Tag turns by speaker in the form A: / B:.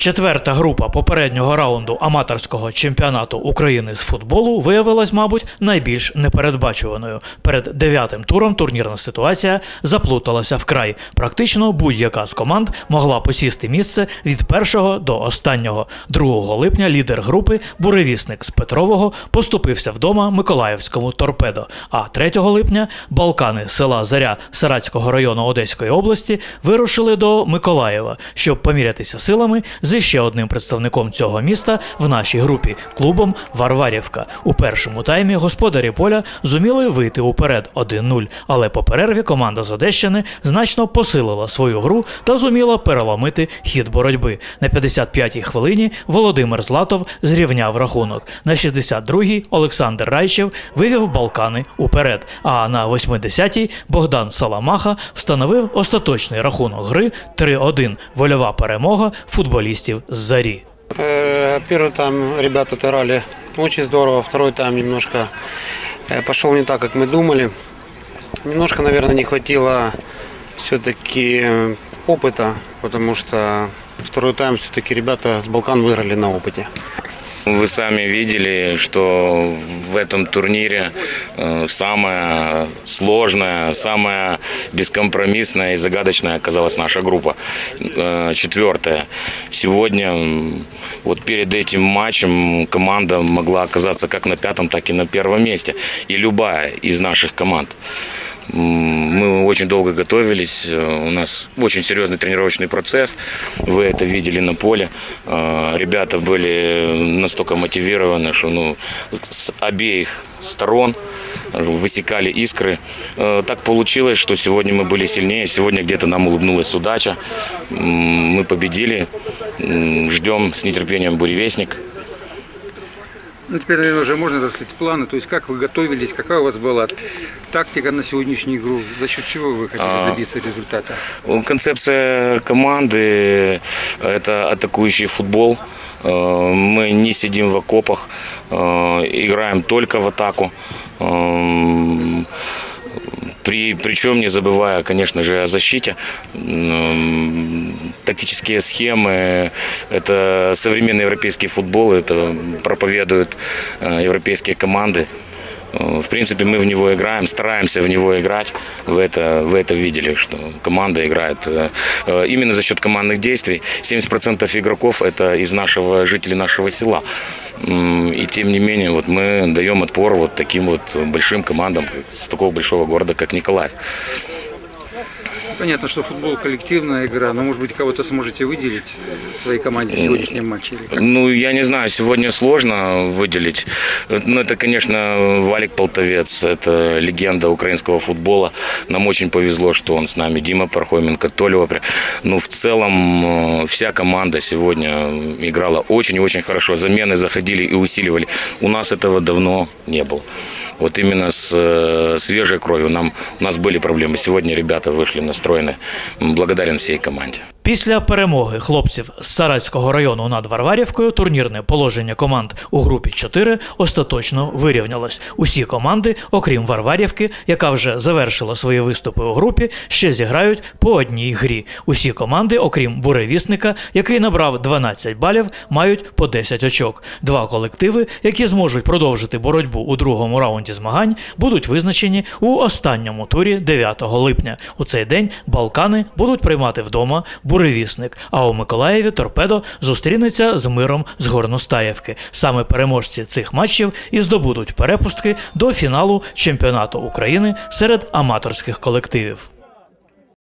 A: Четверта група попереднього раунду аматорського чемпіонату України з футболу виявилась, мабуть, найбільш непередбачуваною. Перед дев'ятим туром турнірна ситуація заплуталася вкрай. Практично будь-яка з команд могла посісти місце від першого до останнього. 2 липня лідер групи буревісник з Петрового поступився вдома Миколаївському торпедо. А 3 липня Балкани села Заря Саратського району Одеської області вирушили до Миколаєва, щоб помірятися силами з ще одним представником цього міста в нашій групі клубом Варварівка. У першому таймі господарі поля зуміли вийти уперед 1-0, але по перерві команда з Одещини значно посилила свою гру та зуміла переломити хід боротьби. На 55-й хвилині Володимир Златов зрівняв рахунок. На 62-й Олександр Райчев вивів Балкани уперед. А на 80-й Богдан Саламаха встановив остаточний рахунок гри 3-1. Вольова перемога футболістів з зарі.
B: Э, Первый тайм ребята отыграли очень здорово, второй тайм немножко э, пошел не так, как мы думали. Немножко, наверное, не хватило все-таки опыта, потому что второй тайм все-таки ребята с Балкан выиграли на опыте.
C: Вы сами видели, что в этом турнире э, самая сложная, самая бескомпромиссная и загадочная оказалась наша группа. Э, Четвертая. Сегодня, вот перед этим матчем, команда могла оказаться как на пятом, так и на первом месте. И любая из наших команд. Мы очень долго готовились, э, у нас очень серьезный тренировочный процесс, вы это видели на поле. Э, Ребята были настолько мотивированы, что ну, с обеих сторон высекали искры. Э, Так получилось, что сегодня мы были сильнее, сегодня где-то нам улыбнулась удача. Мы победили, ждем с нетерпением буревестник.
D: Ну, теперь, наверное, уже можно заслать планы. То есть, как вы готовились, какая у вас была тактика на сегодняшнюю игру, за счет чего вы хотели добиться результата?
C: Концепция команды – это атакующий футбол. Э, Мы не сидим в окопах, э, играем только в атаку. Эм, При, причем не забывая, конечно же, о защите. Тактические схемы – это современный европейский футбол, это проповедуют э, европейские команды. В принципе, мы в него играем, стараемся в него играть. Вы это, вы это видели, что команда играет э, э, именно за счет командных действий. 70% игроков – это из нашего, жителей нашего села. И тем не менее, вот мы даем отпор вот таким вот большим командам с такого большого города, как Николаев.
D: Понятно, что футбол коллективная игра, но, может быть, кого-то сможете выделить в своей команде в сегодняшнем матче?
C: Ну, я не знаю, сегодня сложно выделить. Ну, это, конечно, Валик Полтовец, это легенда украинского футбола. Нам очень повезло, что он с нами. Дима Пархоменко, Толя Опря. Ну, в целом, э, вся команда сегодня играла очень-очень хорошо. Замены заходили и усиливали. У нас этого давно не было. Вот именно с э, свежей кровью нам, у нас были проблемы. Сегодня ребята вышли настроены. Благодарен всей команде.
A: Після перемоги хлопців з Саратського району над Варварівкою турнірне положення команд у групі 4 остаточно вирівнялось. Усі команди, окрім Варварівки, яка вже завершила свої виступи у групі, ще зіграють по одній грі. Усі команди, окрім буревісника, який набрав 12 балів, мають по 10 очок. Два колективи, які зможуть продовжити боротьбу у другому раунді змагань, будуть визначені у останньому турі 9 липня. У цей день Балкани будуть приймати вдома буревісник. А у Миколаєві торпедо зустрінеться з миром з Горностаєвки. Саме переможці цих матчів і здобудуть перепустки до фіналу чемпіонату України серед аматорських колективів.